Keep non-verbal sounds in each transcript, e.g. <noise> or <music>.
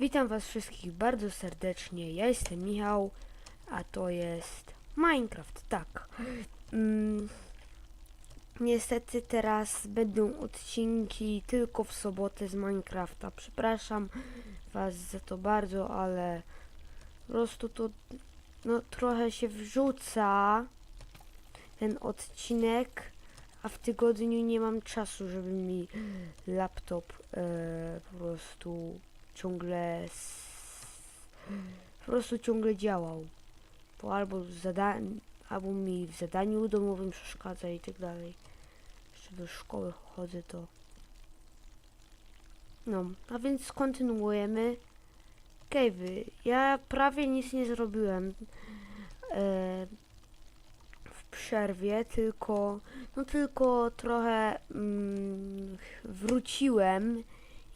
Witam Was wszystkich bardzo serdecznie. Ja jestem Michał, a to jest Minecraft. Tak. Mm, niestety teraz będą odcinki tylko w sobotę z Minecrafta. Przepraszam Was za to bardzo, ale po prostu to no, trochę się wrzuca ten odcinek, a w tygodniu nie mam czasu, żeby mi laptop e, po prostu ciągle po prostu ciągle działał. Bo albo zada albo mi w zadaniu domowym przeszkadza i tak dalej. Jeszcze do szkoły chodzę to. No, a więc kontynuujemy. Cave'y. Ja prawie nic nie zrobiłem. E, w przerwie, tylko no tylko trochę mm, wróciłem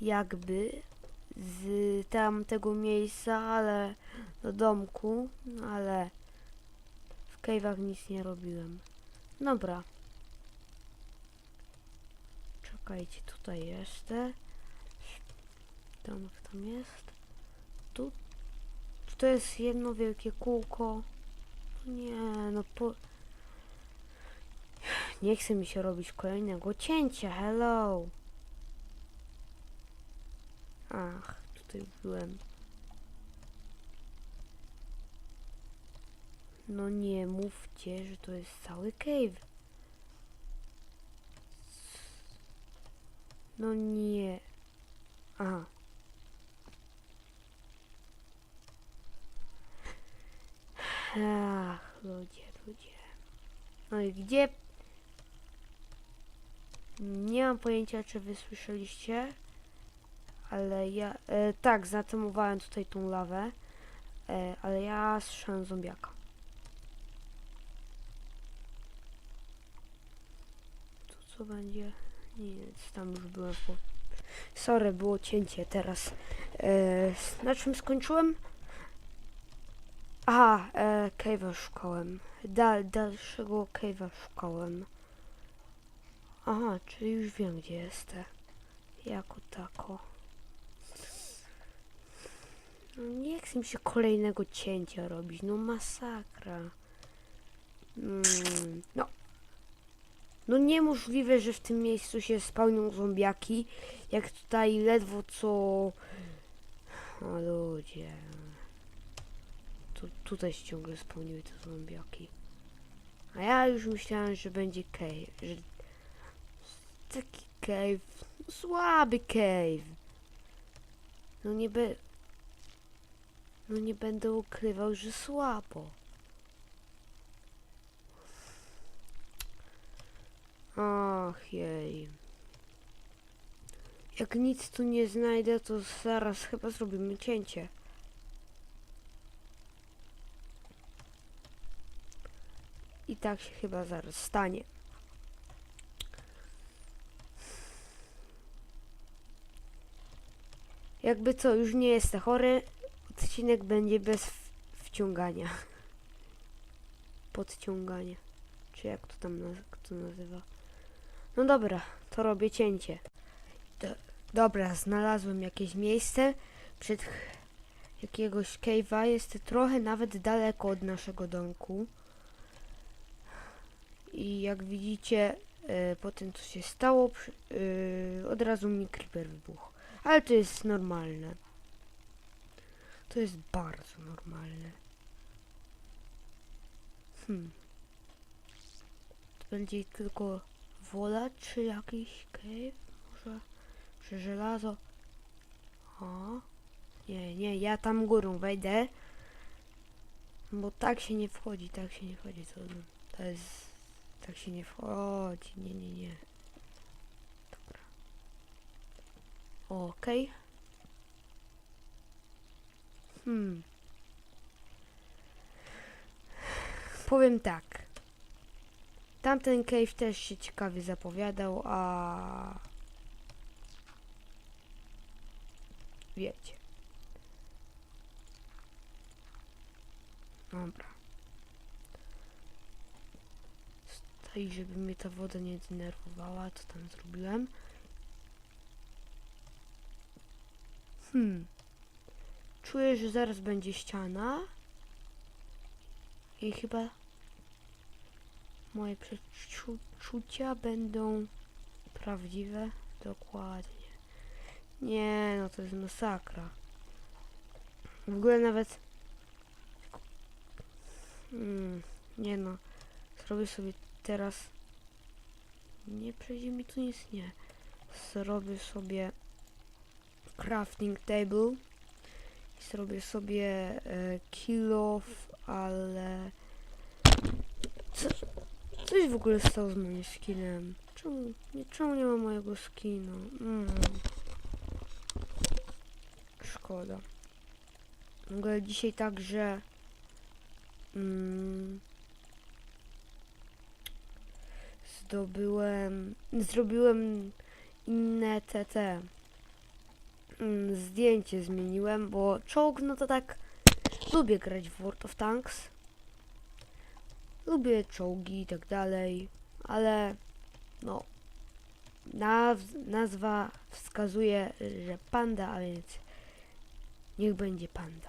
jakby z tamtego miejsca, ale do domku, ale w cave'ach nic nie robiłem. Dobra. Czekajcie, tutaj jeszcze. Domek tam jest. Tu to jest jedno wielkie kółko. Nie, no po... Nie chce mi się robić kolejnego cięcia, hello! Ach, tutaj byłem. No nie mówcie, że to jest cały cave. No nie. Aha. Ach, ludzie, ludzie. No i gdzie? Nie mam pojęcia, czy wy słyszeliście, ale ja... E, tak, zatemowałem tutaj tą lawę, e, ale ja słyszałem zombiaka. Tu co będzie? Nic, tam już byłem po... Sorry, było cięcie teraz. E, na czym skończyłem? Aha, e, cave'a szukałem. Dal, dalszego cave'a szukałem. Aha, czyli już wiem gdzie jestem. Jako tako. No nie chcę mi się kolejnego cięcia robić, no masakra. Mm, no. No niemożliwe, że w tym miejscu się spełnią zombiaki, jak tutaj ledwo co... O ludzie. Tu, tutaj się ciągle spełniły te zombiaki. A ja już myślałem, że będzie cave, że taki cave, no słaby cave. No nie be... No nie będę ukrywał, że słabo. Ach jej. Jak nic tu nie znajdę, to zaraz chyba zrobimy cięcie. I tak się chyba zaraz stanie. Jakby co, już nie jestem chory, odcinek będzie bez wciągania. <laughs> Podciągania. Czy jak to tam naz- nazywa. No dobra, to robię cięcie. Do, dobra, znalazłem jakieś miejsce przed jakiegoś cave'a. Jest trochę nawet daleko od naszego domku. I jak widzicie, e, po tym co się stało, e, od razu mi creeper wybuchł. Ale to jest normalne. To jest bardzo normalne. Hmm. To będzie tylko woda, czy jakiś cave? Może, czy żelazo? O. Nie, nie, ja tam górą wejdę. Bo tak się nie wchodzi, tak się nie wchodzi. To, to jest... Tak się nie wchodzi, nie, nie, nie. Dobra. Okej. Hmm. Powiem tak. Tamten cave też się ciekawie zapowiadał, a... Wiecie. Dobra. Stoi, żeby mnie ta woda nie denerwowała, to tam zrobiłem. Hmm. Czuję, że zaraz będzie ściana. I chyba moje przeczucia będą prawdziwe. Dokładnie. Nie, no to jest masakra. W ogóle nawet... Hmm, nie no. Zrobię sobie teraz... Nie przejdzie mi tu nic, nie. Zrobię sobie crafting table zrobię sobie e, kill off, ale co, coś w ogóle stało z moim skinem. Czemu nie, czemu nie ma mojego skina? Mm. Szkoda. W ogóle dzisiaj także mm, zdobyłem, zrobiłem inne TT. Mm, zdjęcie zmieniłem, bo czołg, no to tak lubię grać w World of Tanks. Lubię czołgi i tak dalej, ale no naz- nazwa wskazuje, że panda, a więc niech będzie panda.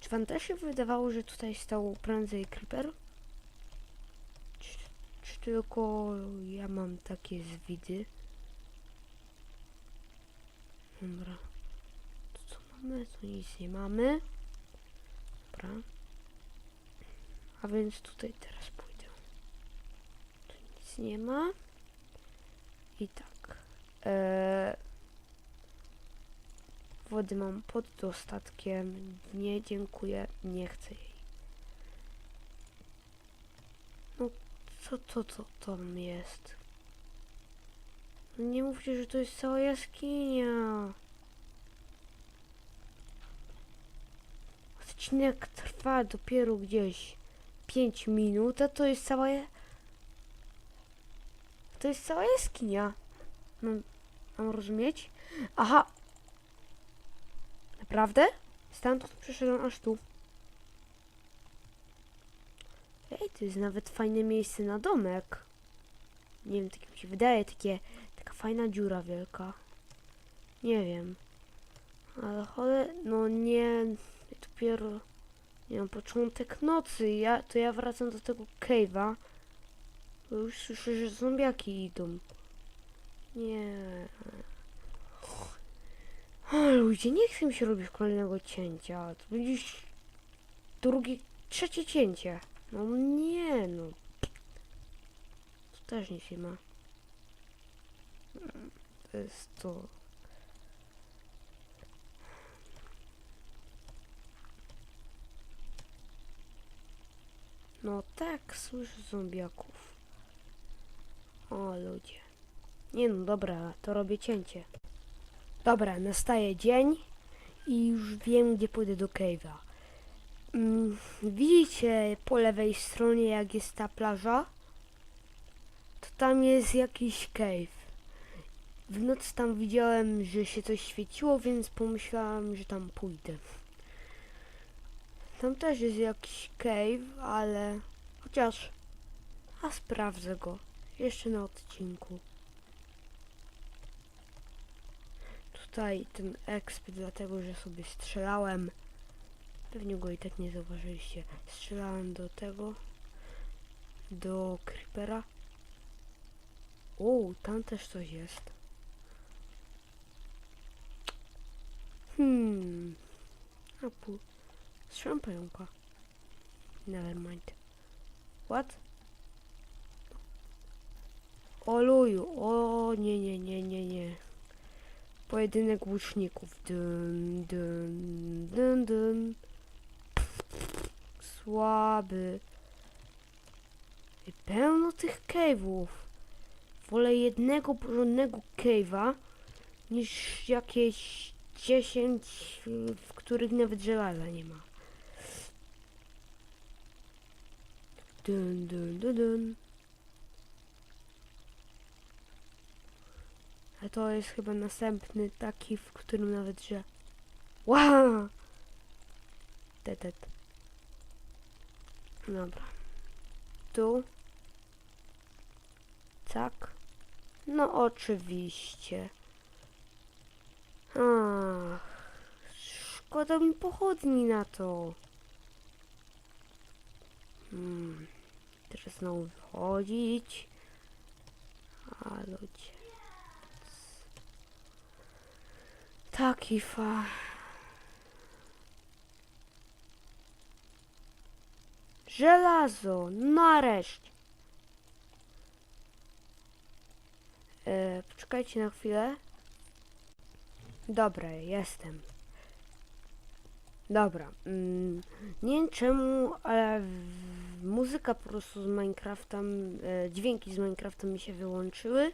Czy wam też się wydawało, że tutaj stał prędzej creeper? Czy, czy tylko ja mam takie zwidy? Dobra. To co mamy? Tu nic nie mamy. Dobra. A więc tutaj teraz pójdę. Tu nic nie ma. I tak. Eee, wody mam pod dostatkiem. Nie, dziękuję. Nie chcę jej. No, co to, co tam jest? No Nie mówcie, że to jest cała jaskinia. Odcinek trwa dopiero gdzieś 5 minut, a to jest cała... To jest cała jaskinia. Mam, mam rozumieć? Aha. Naprawdę? Stamtąd przyszedłem aż tu. Ej, to jest nawet fajne miejsce na domek. Nie wiem, tak mi się wydaje, takie, taka fajna dziura wielka. Nie wiem. Ale chole, no nie, dopiero, nie wiem, początek nocy, ja, to ja wracam do tego cave'a. Bo już słyszę, że zombiaki idą. Nie. O, ludzie, nie chcę mi się robić kolejnego cięcia. To będzie drugie, trzecie cięcie. No nie, no. Tu też nic nie ma. To jest to. No tak, słyszę zombiaków. O ludzie. Nie no, dobra, to robię cięcie. Dobra, nastaje dzień i już wiem, gdzie pójdę do cave'a. Mm, widzicie po lewej stronie, jak jest ta plaża? To tam jest jakiś cave. W nocy tam widziałem, że się coś świeciło, więc pomyślałam, że tam pójdę. Tam też jest jakiś cave, ale chociaż a sprawdzę go jeszcze na odcinku. Tutaj ten exp, dlatego że sobie strzelałem. Pewnie go i tak nie zauważyliście. Strzelałem do tego. Do creepera. O, tam też coś jest. Hmm. A pu. Strzelam pająka. Nevermind. What? O luju, o nie, nie, nie, nie, nie. Pojedynek łuczników. Dun, dun, dun, dun. Słaby. I pełno tych cave'ów. Wolę jednego porządnego cave'a niż jakieś 10, y, w których nawet żelaza nie ma. Dun, dun, dun, dun. A to jest chyba następny taki, w którym nawet że... Wow! Tetet. Dobra. Tu. Tak. No oczywiście. Ach. dał mi pochodni na to. Hmm. Teraz znowu wychodzić. A ludzie. Taki fa. Żelazo, nareszcie. E, poczekajcie na chwilę. Dobra, jestem. Dobra. Mm, nie wiem czemu, ale muzyka po prostu z Minecrafta, m, e, dźwięki z Minecrafta mi się wyłączyły,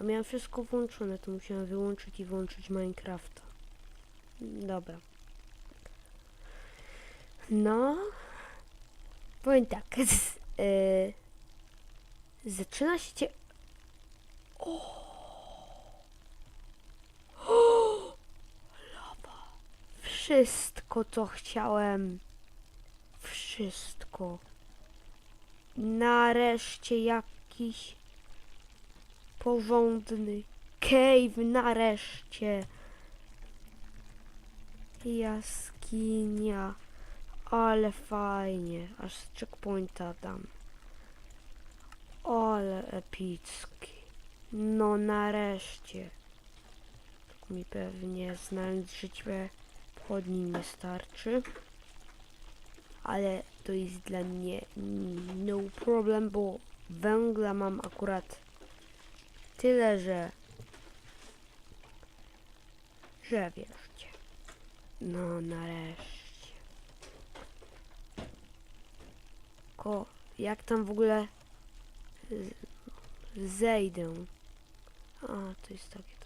a miałem wszystko włączone, to musiałem wyłączyć i włączyć Minecrafta. Dobra. No. Powiem tak. <laughs> Z, e, zaczyna się. Wszystko, co chciałem. Wszystko. Nareszcie jakiś porządny cave, nareszcie. Jaskinia. Ale fajnie. Aż checkpointa dam. Ale epicki. No nareszcie. Tak mi pewnie znając życie pochodni nie starczy. Ale to jest dla mnie no problem, bo węgla mam akurat tyle, że że wierzcie. No nareszcie. Ko, jak tam w ogóle zejdę? A, to jest takie.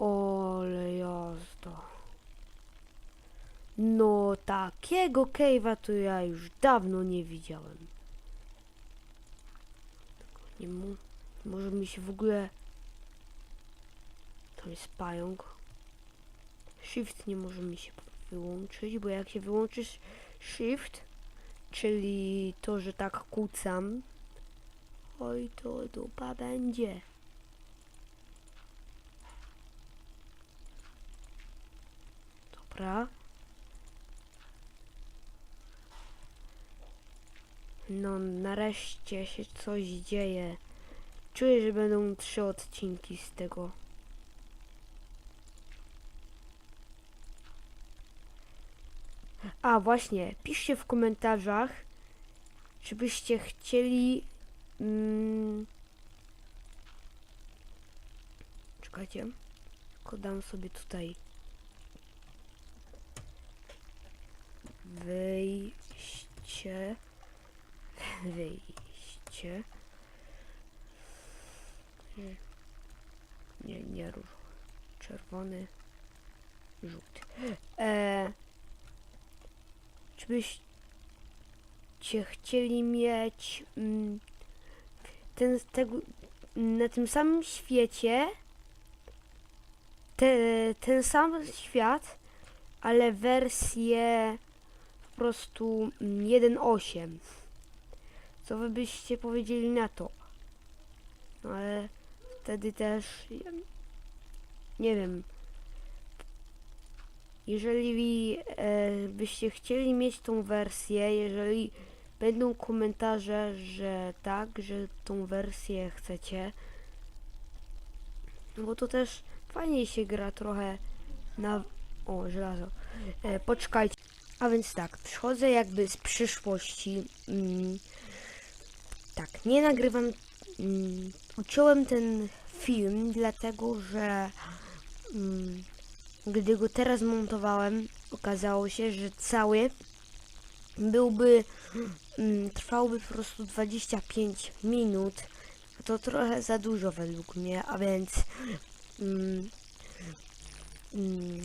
Ole jazda. No takiego cave'a to ja już dawno nie widziałem. Nie mu, może mi się w ogóle... Tam jest pająk. Shift nie może mi się wyłączyć, bo jak się wyłączysz Shift, czyli to, że tak kucam, oj to dupa będzie. Dobra. No, nareszcie się coś dzieje. Czuję, że będą trzy odcinki z tego. A, właśnie, piszcie w komentarzach, czy byście chcieli... Mm, czekajcie, tylko dam sobie tutaj wyjście, <laughs> wyjście, Nie, nie, róż, czerwony, żółty. E, czy byście chcieli mieć mm, ten, tego, na tym samym świecie te, ten sam świat, ale wersję prostu mm, 1.8. Co wy byście powiedzieli na to? No ale wtedy też nie wiem. Jeżeli e, byście chcieli mieć tą wersję, jeżeli będą komentarze, że tak, że tą wersję chcecie, no bo to też fajnie się gra trochę na... O, żelazo. E, poczekajcie. A więc tak, przychodzę jakby z przyszłości. Mm, tak, nie nagrywam... Mm, uciąłem ten film, dlatego że... Mm, gdy go teraz montowałem, okazało się, że cały byłby, mm, trwałby po prostu 25 minut. To trochę za dużo według mnie, a więc mm, mm,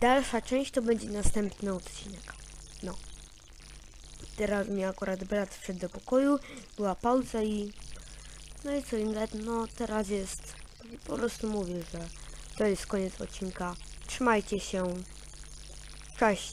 dalsza część to będzie następny odcinek. No. Teraz mi akurat brat wszedł do pokoju, była pauza i no i co innego, no teraz jest, po prostu mówię, że to jest koniec odcinka. Trzymajcie się. Cześć.